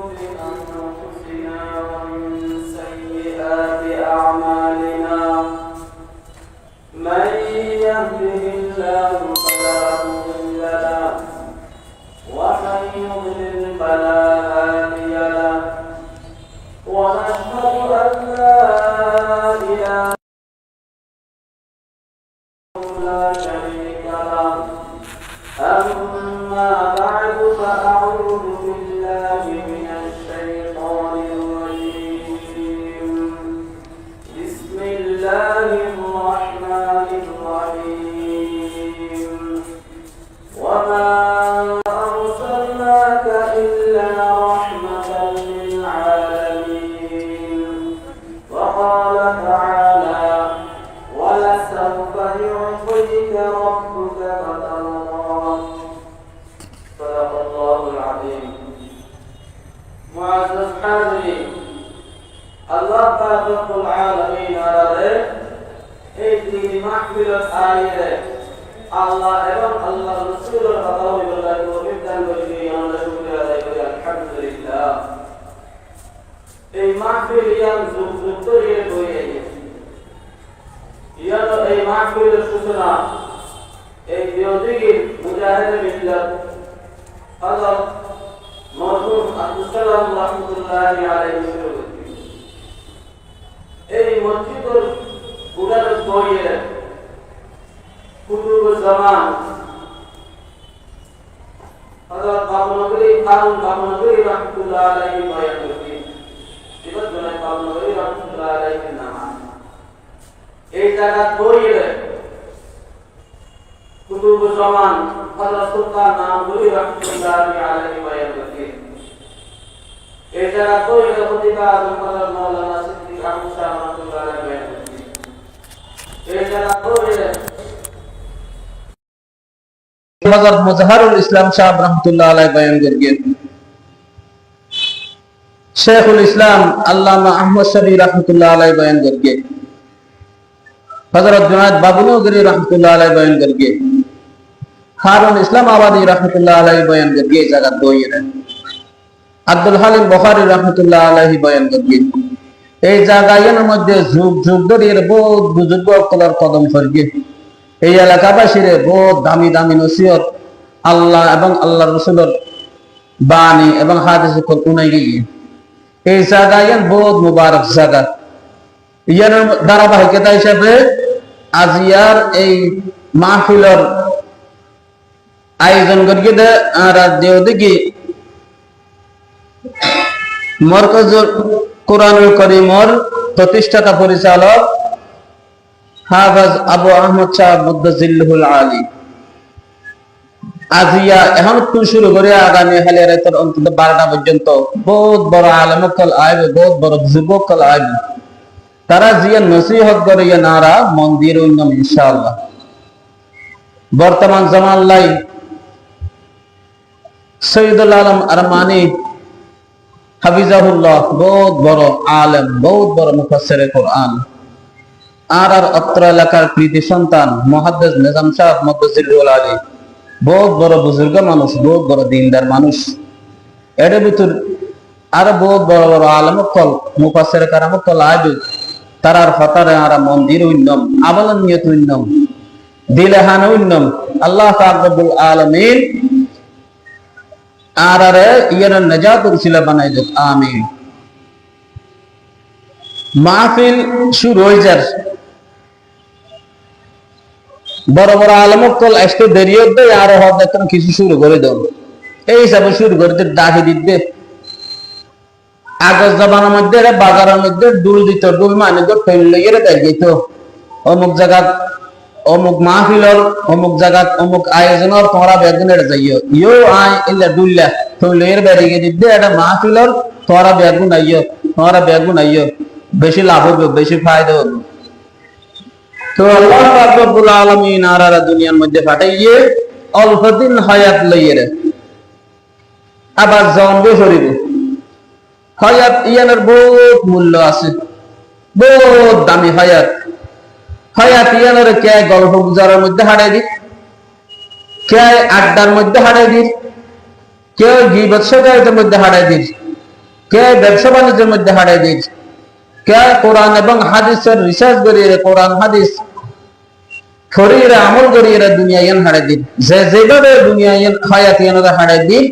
Oh, রাহমাতুল্লাহি আলাইহি করছি এই মসজিদের উদার বইয়ে কুতুব জামান হযরত বাবুনগরী কারুন বাবুনগরী রাহমাতুল্লাহ আলাইহি বয়ান করছি এবার জনাব বাবুনগরী রাহমাতুল্লাহ আলাইহি নাম এই জায়গা বইয়ে কুতুব জামান হযরত সুলতান নামগুলি রাহমাতুল্লাহ আলাইহি বয়ান করছি এই জায়গা বইয়ে প্রতিভা আজম হযরত মাওলানা সিদ্দিক আহমদ শাহ রাহমাতুল্লাহ আলাইহি বয়ান করছি এই জায়গা বইয়ে হযরত মুজাহারুল ইসলাম সাহেব রহমতুল্লাহ আলাই বয়ান দইয়ে আব্দুল হালিম বখারি রহমতুল্লাহ আলাইহি বয়ান করিয়ে এই জায়গার মধ্যে যুগ যুগ ধরে বহুত বুজুর্গ কলার কদম করিয়ে এই এলাকাবাসীরে বহুত দামি দামি নসিহত আল্লাহ এবং আল্লাহ রসুলের বাণী এবং হাদিস উনাই গিয়ে এই জায়গা ইয়ান বহুত মুবারক জায়গা। ইয়ার ধারাবাহিকতা হিসাবে আজ ইয়ার এই মাহফিলর আয়োজন করিয়ে দে আর দেখি প্রতিষ্ঠাতা পরিচালক হাফাজ আবু আহমদ শাহ আলী। আজিয়া এখন শুরু করে আগামী অন্তত বারোটা পর্যন্ত বহুত বড় আলমকল বহুত বড় তারা জিয়া নসিহত করে নারা মন্দির উন্নম ইনশাআল্লাহ। বর্তমান জামান লাই সৈয়দুল আলম আরমানি হাফিজাহুল্লাহ, বহুত বড় আলেম, বহুত বড় কোরআন। আর আর অত্র এলাকার কৃতি সন্তান নিজাম শাহ মদ্দজিরুল আলী। বহুত বড় বুজুর্গ মানুষ, বহুত বড় দিনদার মানুষ। এর ভিতর আরও বহুত বড় বড় আলমকল মুফাসের কারামকল আজু তারার ফতারে আর মন্দির উন্নম আবলন নিয়ত উন্নম, দিলেহান উন্নম। আল্লাহ আলমিন দেব বড় বড় আলমকল আসতে দেরি হতে আর হব দেখুন কিছু শুরু করে দাও এই হিসাবে শুরু করে ডাকি দিতে আগজ জবানের মধ্যে বাজারের মধ্যে ডুল দিত ডুল মানে তো ফেল লইয়ে দেয় যেত অমুক জায়গা অমুক মাহফিলর, অমুক জায়গা অমুক আয়োজনের তোমরা বেগুন যাইও। ইও আয় ইল্লা গিয়ে দিবে এটা মাহফিলর তোমরা বেগুন আইও তোমরা বেগুন আইও বেশি লাভ হবে বেশি ফায়দা হবে তো আল্লাহ রব্বুল আলামিন আরারা দুনিয়ার মধ্যে অল্প দিন হায়াত আবার হায়াত ইয়ানের বহুত মূল্য আছে। বহুত দামি হায়াত। কে গল্প গুজারের মধ্যে হারাই দি কে আড্ডার মধ্যে হারাই দি কেউ গিবত মধ্যে হারাই দি কে ব্যবসা বাণিজ্যের মধ্যে হারাই দিয়েছে কে কোরআন এবং হাদিসের রিসার্চ করিয়ে কোরআন, হাদিস ফরিয়ে আমল করিয়ে দুনিয়া ইয়ান হারাই দিন যে যেভাবে দুনিয়া ইয়ান হায়াত হারাই দিন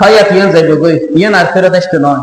হায়াত ইয়ান যাইব গই ইয়ান আর ফেরত আসতে নয়।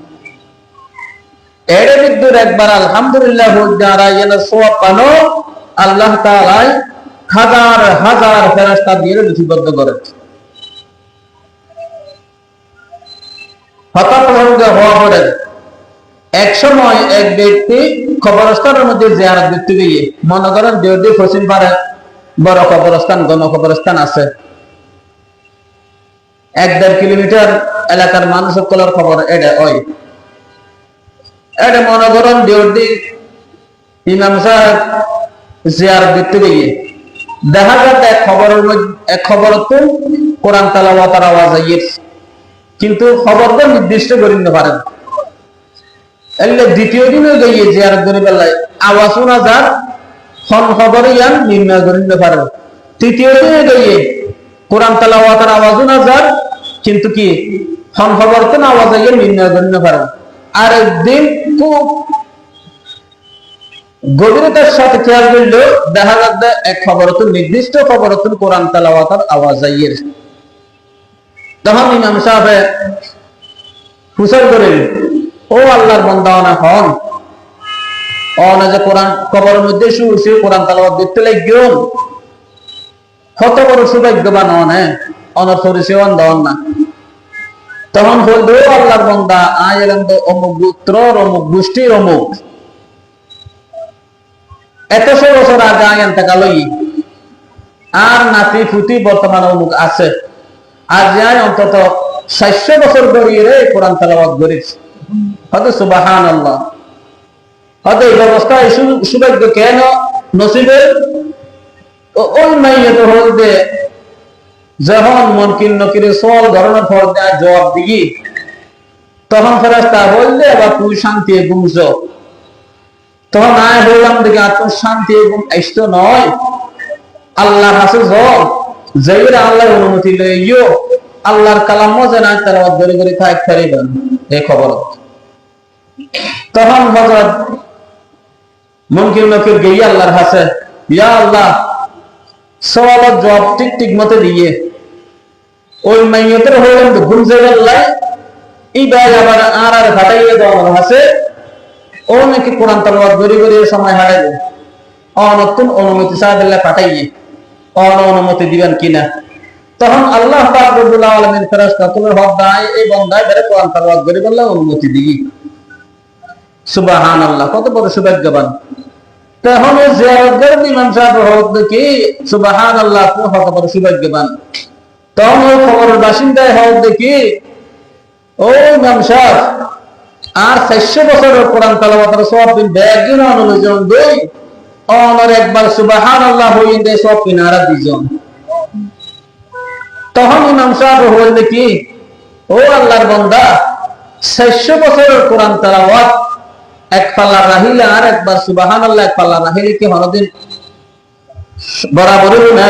বিদ্যুর একবার আলহামদুলিল্লাহ যারা যেন সওয়াব পানো, আল্লাহ হাজার হাজার ফেরেশতা দিয়ে লিপিবদ্ধ করে। হঠাৎ হওয়া পড়ে এক সময় এক ব্যক্তি মধ্যে জিয়ারত করতে গিয়ে মনে করেন যদি পশ্চিম পারে বড় কবরস্থান গণ কবরস্থান আছে। এক দেড় কিলোমিটার এলাকার মানুষ সকলের খবর এটা ওই। এটা মনে করেন ডিউটি ইমাম সাহেব জিয়ারত করতে গিয়ে দেখা যাচ্ছে এক খবরের এক খবর তো কোরআন তালাওয়াতার আওয়াজ আইয়েছে, কিন্তু খবরটা নির্দিষ্ট করে নিতে পারেন। এলে দ্বিতীয় দিনে গিয়ে জিয়ারত করে বেলায় আওয়াজ শোনা যার খন খবর ইয়ান নির্ণয় করে নিতে পারেন। তৃতীয় দিনে গিয়ে কোরআন তালাওয়াতের আওয়াজ শোনা যার কিন্তু কি খন খবর তো না আওয়াজ আইয়ে নির্ণয় করে নিতে পারেন। আর একদিন খুব গভীরতার সাথে খেয়াল করলেও দেখা যাচ্ছে এক খবর তো নির্দিষ্ট খবর তো কোরআন তালাওয়াতের আওয়াজ আইয়ের। তখন ইমাম সাহেব হুসেন করেন, ও আল্লাহর বন্দা, অনা হন। অনা যে কোরআন কবরের মধ্যে শুয়ে কোরআন তালাবাদ দেখতে লাগিও। কত বড় সৌভাগ্যবান অনে। অনর ফরিসে অন দেওয়ান না। তখন বলল ও আল্লাহর বন্দা আয় এলাম তো অমুক গোত্র অমুক গোষ্ঠীর অমুক। এতশো বছর আগে আয় এন্তাকালই আর নাতি ফুতি বর্তমানে অমুক আছে। আর যাই অন্তত চারশো বছর ধরিয়ে রে কোরআন তালাবাদ করেছে। হয়তো সুবাহান আল্লাহ হয়তো এই ব্যবস্থা সৌভাগ্য কেন নসিবের ওই মাইয়ে তো হল যে যখন মনকিন নকিরে সল ধরনের ফল দেয়, জবাব দিগি তখন ফেরাস্তা বললে আবার তুই শান্তি গুমছ তখন আয় বললাম, দেখি, আর তোর শান্তি এবং ইষ্ট নয়। আল্লাহ হাসে জল যাইরা আল্লাহর অনুমতি লইও আল্লাহর কালাম মজা না তারা ধরে ধরে থাক পারিবেন এই খবর। তখন হযরত মুনকির নকির গিয়ে আল্লাহর হাসে, ইয়া আল্লাহ, সওয়ালের জবাব ঠিক ঠিক মতে দিয়ে। ওই মাইয়তের হইলেন তো ঘুম এই ভাই আবার আর আর ফাটাইয়ে দেওয়ার হাসে ও নাকি কোরআন তালাওয়াত গড়ি গড়ি সময় হারাইবে অনতুন অনুমতি সাহেবেল্লা ফাটাইয়ে অন অনুমতি দিবেন কিনা? তখন আল্লাহ পাক রব্বুল আলামিন ফেরেশতা হক দায়, এই বন্দায় বেরে কোরআন তালাওয়াত গড়ি বললে অনুমতি দিই সুবহানাল্লাহ, কত বড় সৌভাগ্যবান। তখন জিয়ারতগার ইমাম সাহেব হক দেখি সুবহানাল্লাহ কত বড় সৌভাগ্যবান। তখন ওই খবরের বাসিন্দায় হক দেখি, ও ইমাম সাহেব, আর চারশো বছরের কোরআন তালাবাতের সব দিন দুই অনর একবার সুবাহান আল্লাহ হইন দেয় সব দুইজন। তখন ইমাম সাহেব হইল কি ও আল্লাহর বন্দা, চারশো বছরের কোরআন তালাওয়াত, এক পাল্লা রাহিলে আর একবার সুবাহান আল্লাহ এক পাল্লা রাহিলে কি হরদিন বরাবরই না।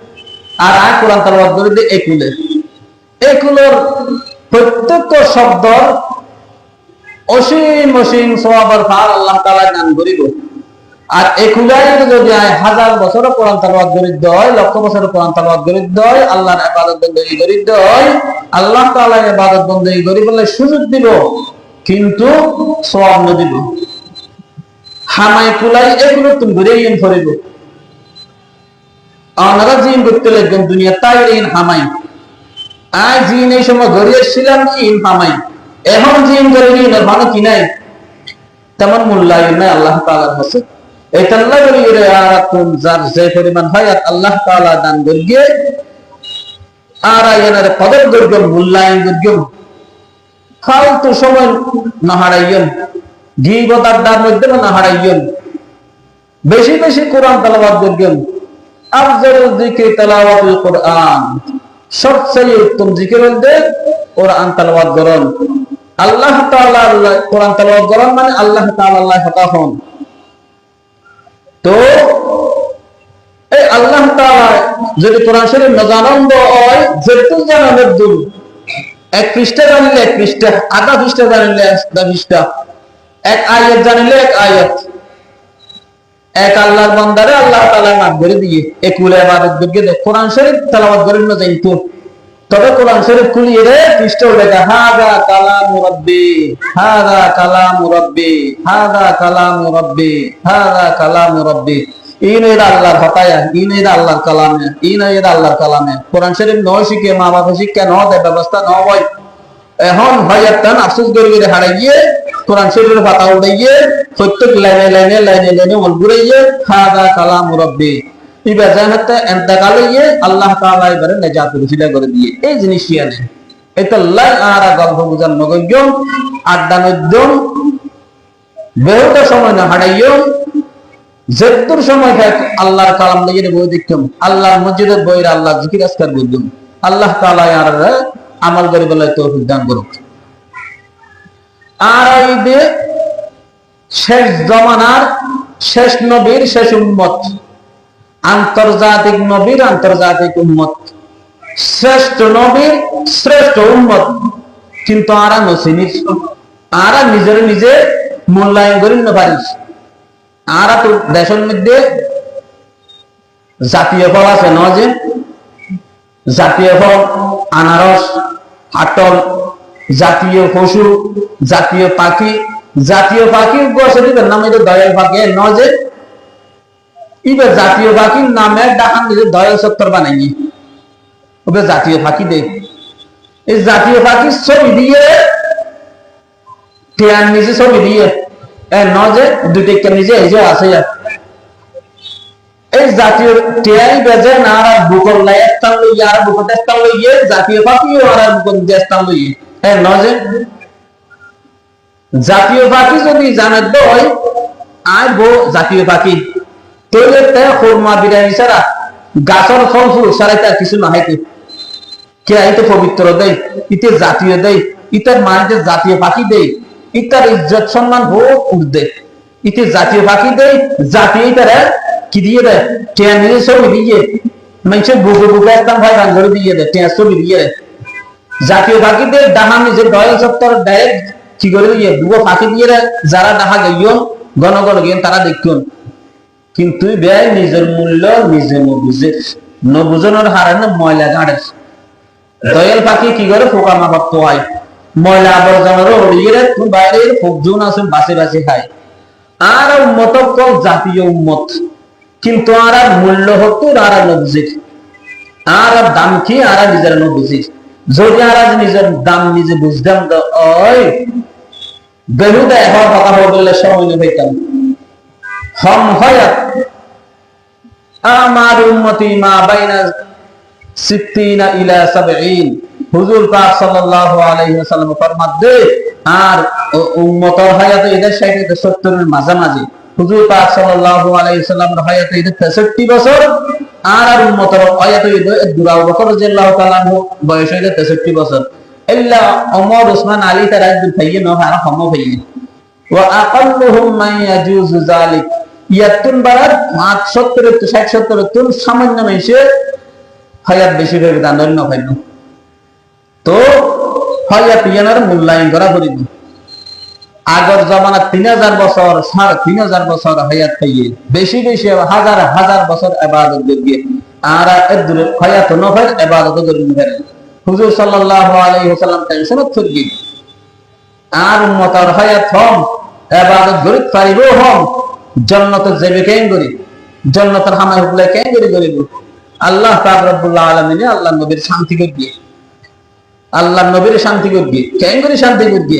আর আয় কোরআন তালবাত ধরে দিয়ে একুলে এগুলোর প্রত্যেক শব্দ অসীম অসীম সবাবার ফাল আল্লাহ তালা গান করিব। আর একুলাই যদি আয় হাজার বছর কোরআন তালাবাদ গরিদ্ধ হয় লক্ষ বছর কোরআন তালাবাদ গরিদ্ধ হয় আল্লাহর ইবাদত বন্দী গরিদ্ধ হয় আল্লাহ তাআলা ইবাদত বন্দী গরিব বলে সুযোগ দিব, কিন্তু সব নদিব। হামাই কুলাই এগুলো তুমি ঘুরে ইন ফরিব আপনারা জিন করতে লাগবেন দুনিয়া, তাই ইন হামাই আজ জিন এই সময় ঘরে এসেছিলাম ইন হামাই এখন জিন নিন ভালো কি নাই? তেমন মূল্যায়ন নাই আল্লাহ তাআলার কাছে। এটা আল্লাহ বলি রে আর কোন যার যে পরিমাণ হায়াত আল্লাহ তাআলা দান করিয়ে আর আয়ানের কদর করবেন মূল্যায়ন করবেন ফালতু সময় না হারাইয়েন। গিবত আড্ডার মধ্যে না বেশি বেশি কোরআন তেলাওয়াত করবেন। মানে তো, এই যদি কোরআন শরীফ না জানন্দ হয় দূর এক পৃষ্ঠা জানিলে এক পৃষ্ঠা, আধা পৃষ্ঠা জানিলে আধা এক আয়াত জানিলে এক আয়াত। এক আল্লাহর বান্দারে আল্লাহ তাআলা মাফ করে দিয়ে করবে দে কোরআন শরীফ তেলাওয়াত করেন না যাইতো। তবে কোরআন শরীফ খুলিয়ে রে পৃষ্ঠা লেখা হাদা কালাম রাব্বি, হাদা কালাম রাব্বি, হাদা কালাম রাব্বি, হাদা কালাম রাব্বি। ইন এর আল্লাহর হতায়া, ইন এর আল্লাহর কালামে, ইন এর আল্লাহর কালামে। কোরআন শরীফ নয় শিখে, মা বাবা শিক্ষা ন দেয় ব্যবস্থা ন হয় এখন ভাইয়ার টান আফসোস করে হারাই গিয়ে কোরআন শরীফের পাতা উঠাইয়ে প্রত্যেক লাইনে লাইনে লাইনে লাইনে মন ঘুরাইয়ে, হাদা কালাম রব্বি হইয়ে আল্লাহ এবারে করে দিয়ে, এই এটা লাই আর গল্প বুঝার নগণ্য আড্ডা নদ্যম বহুটা সময় না হারাইও যেতুর সময় খায় আল্লাহর কালাম লইয়ে বই দেখতাম, আল্লাহর মসজিদের বইয়ের আল্লাহ জিকির আসকার বুঝতাম। আল্লাহ তাআলা আর আমল করে বলে তৌফিক দান করুক। আর যে শেষ জমানার শেষ নবীর শেষ উম্মত, আন্তর্জাতিক নবীর আন্তর্জাতিক উম্মত, শ্রেষ্ঠ নবীর শ্রেষ্ঠ উম্মত, কিন্তু আরা নসিনিস আরা নিজের নিজে মূল্যায়ন করি না পারিস। আরা তো দেশের মধ্যে জাতীয় ফল আছে ন যে? জাতীয় ফল, আনারস আটল জাতীয় পশু, জাতীয় পাখি জাতীয় পাখি বছরের নাম এটা দয়াল পাখি ন যে ইবে জাতীয় পাখির নামে ডাকান নিজে দয়াল সত্তর বানাইনি ওবে জাতীয় পাখি দে। এই জাতীয় পাখির ছবি দিয়ে, টিয়ার নিজে ছবি দিয়ে, এ ন যে দুটি নিজে এই যে আছে এই জাতীয় টিয়াই বেজে স্থান লই আর স্থান জাতীয় আর স্থান হ্যাঁ নজে জাতীয় পাখি যদি আর জাতীয় পাখি তৈলে তে বিরিয়ানি গাছর ফল ফুল কিছু না হাইতে কে আইতে পবিত্র দেয় ইতে জাতীয় দেয় ইতার মানতে জাতীয় পাখি দেয় ইতার ইজ্জত সম্মান বহুত উঠবে ইতে জাতীয় পাখি দেয় জাতীয় কি দিয়ে দেয় টিয়া নিয়ে দিয়ে মানুষের বুকে বুকে একদম ভাই রাঙ্গরে দিয়ে দেয় টিয়া ছবি দিয়ে দেয় জাতীয় পাখিদের ডাহা নিজের দয়াল সত্তর ডাইরেক্ট কি করে দিয়ে দুবো পাখি দিয়ে দেয় যারা ডাহা গইয়ন গণ গণ গিয়ে তারা দেখুন কিন্তু ব্যয় নিজের মূল্য নিজে নবুঝে নবুজনের হারানো ময়লা গাড়ে দয়াল পাখি কি করে পোকা মাকড় পোয়ায় ময়লা আবর্জনার উড়িয়ে তুমি বাইরে ফোকজুন আছে বাসে বাসে খায় আর উম্মত কল জাতীয় উম্মত কিন্তু আর আর মূল্য হতো আর নবুঝে আর আর দাম কি? আর আর নিজের নবুঝে যদি আর আজ নিজের দাম নিজে বুঝতাম তো, ওই বেহুদা এখন কথা বললে সময় নেই পাইতাম হম হয়াত আমার উম্মতি মা বাইনা সিত্তিনা ইলা সাবঈন। হুজুর পাক সাল্লাল্লাহু আলাইহি ওয়াসাল্লাম ফরমাত আর উম্মতর হায়াতে এদের 60 থেকে 70 এর মাঝামাঝি। হুজুর পাক সাল্লাল্লাহু আলাইহি ওয়াসাল্লাম হায়াতে এদের 63 বছর, আর আর উম্মতর বকর রাদিয়াল্লাহু তাআলা বয়স হইলে 63 বছর। ইল্লা ওমর আলী, তারা একদম ভাইয়ে ন আর হম ওয়া মান ইয়াজুজু যালিক। ইয়াতুন বারাত মাত 70 তো 60 তুন সামান্য মেশে হায়াত বেশি দান হয় তো হায়াত ইয়ানার মূল্যায়ন করা করিব আগর জমানা তিন হাজার বছর, সাড়ে তিন হাজার বছর হায়াত পাইয়ে বেশি বেশি হাজার হাজার বছর এবাদত করবে। আর এর দূরে হায়াত নফের এবাদত করবে হুজুর সাল্লাল্লাহু আলাইহি ওয়াসাল্লাম টেনশন করি আর উম্মতর হায়াত হম এবাদত গরিব পারিব হম জন্নতের যাবে কেন করি? জন্নতের হামাই হুকলে কেন করি করিব আল্লাহ পাক আলামিনে আল্লাহ নবীর শান্তি করবি। আল্লাহ নবীর শান্তি করবি। কেন করি শান্তি করবি?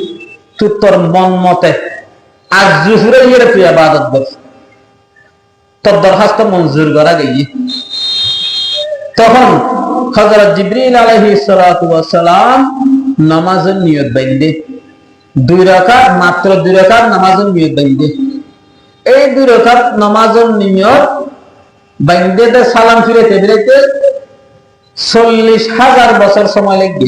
তুই তোর মন মতে। আজ জুহরের তুই ইবাদত কর। তোর দরখাস্ত মঞ্জুর করা তখন সালাতু ওয়াস সালাম নামাজের নিয়ত বাইন্দে। দুই রাকাত, মাত্র দুই রাকাত নামাজের নিয়ত বাইন্দে। এই দুই রাকাত নামাজের নিয়ত বাইন্দে তে সালাম ফিরাইতে ফিরাইতে চল্লিশ হাজার বছর সময় লাগবে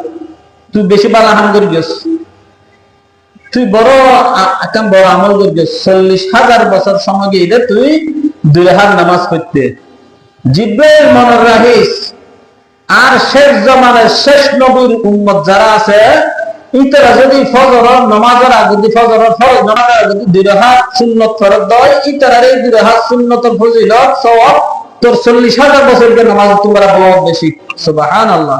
তুই বেশি বালা হাম করিস। তুই বড় একটা বড় আমল করিস। চল্লিশ হাজার বছর সময় গিয়ে তুই দুই হাত নামাজ পড়তে। জিব্বের মনে রাখিস আর শেষ জমানের শেষ নবীর উম্মত যারা আছে, ইতারা যদি ফজর, নমাজের আগে যদি ফজর, ফরজ নমাজের আগে যদি দুই সুন্নত ফরজ দেয় ইতারার এই দুই সুন্নত ফজিলত সওয়াব তোর চল্লিশ হাজার বছরকে নামাজ তোমরা বহুত বেশি। সুবহানাল্লাহ।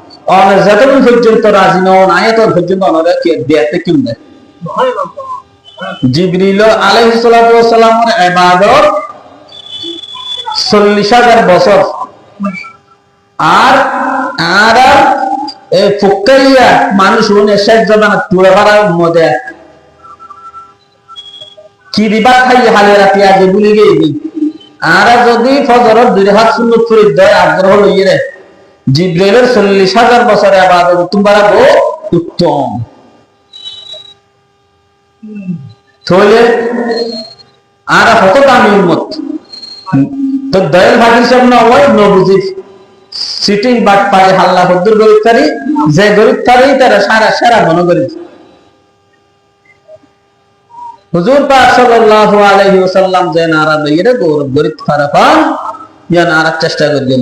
পর্যন্ত রাজি নন আয়াতন পর্যন্ত দেয়াতে জিবরিল বছর। আর আর এই ফুকাইয়া মানুষ উনি শেষ জমানা তুলে পারার মধ্যে কি দিবা খাই হালে রাতি আগে ভুলে গেছি আর যদি ফজরের দুই হাত সুন্নত করে দেয়, আগ্রহ লইয়ে রে জিব্রাইলের চল্লিশ হাজার বছরে গো উত্তম আর দামি তো দয়াল ভাগির সামনে ওই নবুজি সিটিং বাট হাল্লা হদ্দুর গরিব যে গরিব তারি সারা সারা করি। হুজুর পাক আলাইহি ওয়াসাল্লাম যে নারা দিয়ে গৌরব, গরিব ফারাফান ইয়া চেষ্টা করবেন।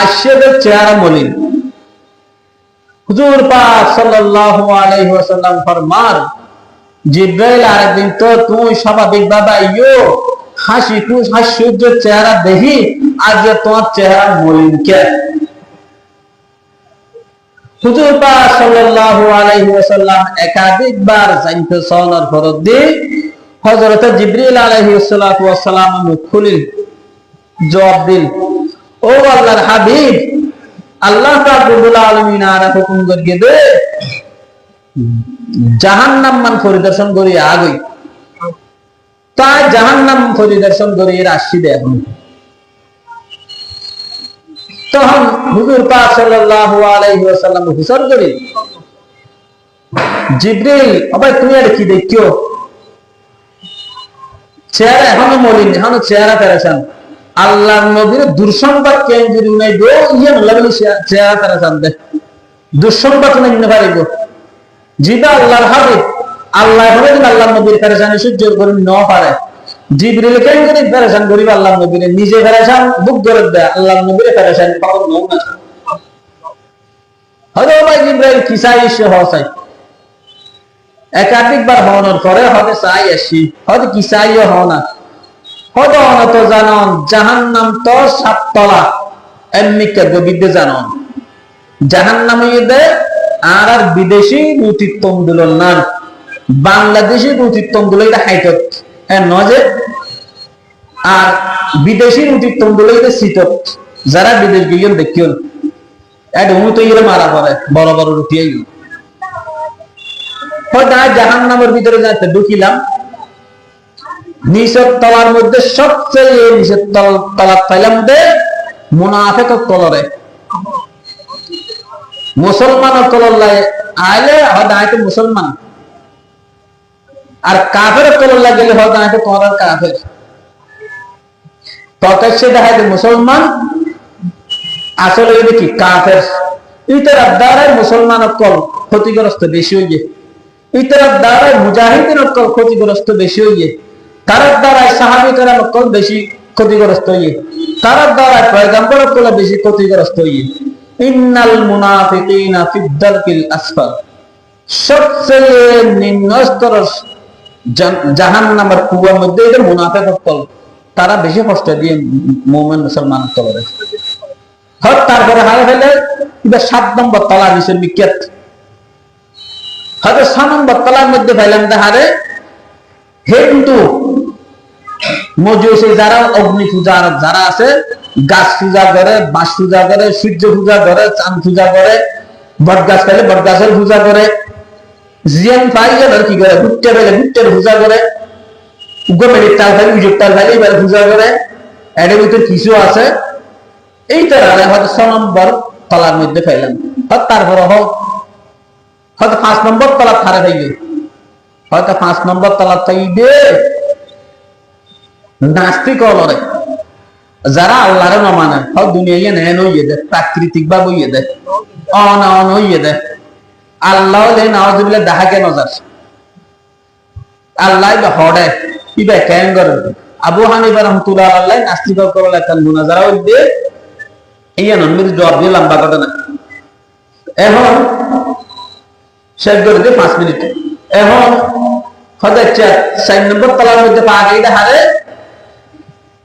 আসছে চেহারা মলিন। হুজুর সাল্লাল্লাহু আলাইহি ওয়াসাল্লাম ফরমান, জিব্রাইল আরেকদিন তো তুই স্বাভাবিক ভাবে আইয়ো হাসি চেহারা দেখি তোমার চেহারা মলিন কে? হুজুর পাক সাল্লাল্লাহু আলাইহি ওয়াসাল্লাম একাধিকবার জানতে সওয়ালের ফরজ দি হযরত জিবরিল আলাইহিস সালাতু মুখ খুলিল, জবাব দিল ও আল্লাহর হাবিব, আল্লাহ আলামিন আর হুকুম করিয়ে দে। জাহান্নাম মান পরিদর্শন করি আগই। তাই জাহান্নাম পরিদর্শন করি আসছি দে এখন। তখন হুজুর পাক সাল্লাল্লাহু আলাইহি ওয়াসাল্লাম হুসর করি, জিব্রিল আবার তুমি আর কি দেখিও? চেহারা, এখনও মলিন, এখনও চেহারা পেরেছেন আল্লাহ নবীর দুঃসংবাদ কেন্দ্র নাই গো ইয়ে লাগলে চেহারা পেরেছেন দে দুঃসংবাদ নাই নিতে পারিব জিবা আল্লাহর হাবিব, আল্লাহ হবে যদি আল্লাহ নবীর পেরেছানি সহ্য করে ন পারে, জিবরিল কেন যদি পেরেছান করিব আল্লাহ নবীর নিজে পেরেছান বুক ধরে দেয় আল্লাহ নবীর পেরেছান পাবো না। হয়তো ভাই জিব্রাইল কিসাই ইসে হসাই একাধিকবার হওয়ানোর পরে হবে চাই আসি, হয়তো কি চাইও হও না। হয়তো জানন জাহান নাম তো সাততলা। এমনিকে গবিদ্যে জানন। আর আর বিদেশি রুতিত্বম দিল না। বাংলাদেশি রুতিত্বম দিল এটা হাইটত হ্যাঁ নজে আর বিদেশি রুতিত্বম দিল এটা যারা বিদেশ গিয়ে দেখিও উনি তো ইয়ে মারা পড়ে, বড় বড় রুটি আইও হয়তো জাহান নামের ভিতরে যাতে ঢুকিলাম নিচের তলার মধ্যে সবচেয়ে আইলে হয়তো মুসলমান। আর কাফের হয়তো কাফের। প্রকাশ্যে দেখাইতে মুসলমান, আসলে এটা কি কাফের। ইতার দ্বারাই মুসলমান কল ক্ষতিগ্রস্ত বেশি যায় ইতার দ্বারাই মুজাহিদিন অকল ক্ষতিগ্রস্ত বেশি হয়ে তার দ্বারাই সাহাবি কারাম বেশি ক্ষতিগ্রস্ত হয়ে তার দ্বারাই পয়গাম্বর অকল বেশি ক্ষতিগ্রস্ত হয়ে ইন্নাল মুনাফিকিনা ফিদ দারকিল আসফাল। সবচেয়ে নিম্ন স্তর জাহান্নামের কুয়ার মধ্যে এটা মুনাফিক অকল তারা বেশি কষ্ট দিয়ে মোমেন মুসলমান তলরে হট তারপরে হারে ফেলে, এবার সাত নম্বর তলা নিচের বিখ্যাত হয়তো ছ নম্বর তলার মধ্যে ফেলেন তাহারে হিন্দু মজুসে যারা অগ্নি পূজা যারা আছে, গাছ পূজা করে, বাঁশ পূজা করে, সূর্য পূজা করে, চাঁদ পূজা করে বট গাছ পেলে বট গাছের পূজা করে। জিয়ান পাই গেল কি করে? গুট্টে পেলে গুট্টের পূজা করে। উগ্রমেরির তাল উজুর তাল ফেলে এবার পূজা করে। এটার ভিতরে কিছু আছে। এই তারা হয়তো ছ নম্বর তলার মধ্যে ফেললাম হয়তো তারপরে হোক হয়তো পাঁচ নম্বর তলা থারে থাকবে। হয়তো পাঁচ নম্বর তলা থাকবে। নাস্তিক অলরে যারা আল্লাহরে না মানে হয়তো দুনিয়া নেন হইয়ে দেয় প্রাকৃতিক ভাবে হইয়ে দেয় অন অন হইয়ে দেয় আল্লাহ দে নওয়াজুবিল্লাহ দেখা কেন আল্লাহ বা হডে ইবা কেন করে? আবু হানিফা রহমতুল্লাহ আল্লাহ নাস্তিক করলে নন্দির জবাব দিয়ে লম্বা ঘটনা এখন শেষ করে দিয়ে পাঁচ মিনিট। এখন হতে চার নম্বর তলার মধ্যে পা গেলে হারে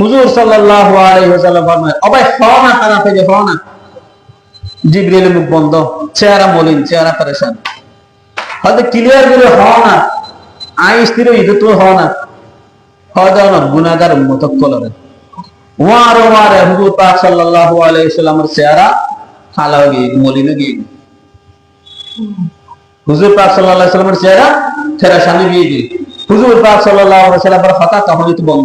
হুজুর সাল্লাল্লাহু আলাইহি ওয়াসাল্লাম ফরমায় অবাই হনা খারাপ হয়ে যায় হনা জিব্রাইলের মুখ বন্ধ, চেহারা মলিন, চেহারা পরেশান হয়তো ক্লিয়ার করে হনা আই স্থির ইদু তো হনা হয়তো না, গুনাহগার উম্মত কলরে ওয়ারে ওয়ারে হুজুর পাক সাল্লাল্লাহু আলাইহি সাল্লামের চেহারা কালো গিয়ে, মলিন গিয়ে। হুজুর পাক সাল্লাল্লাহু আলাইহি সাল্লামের চেহারা ফেরা সামনে গিয়ে। হুজুর পাক সাল্লাল্লাহু আলাইহি সাল্লামের কথা তখনই তো বন্ধ।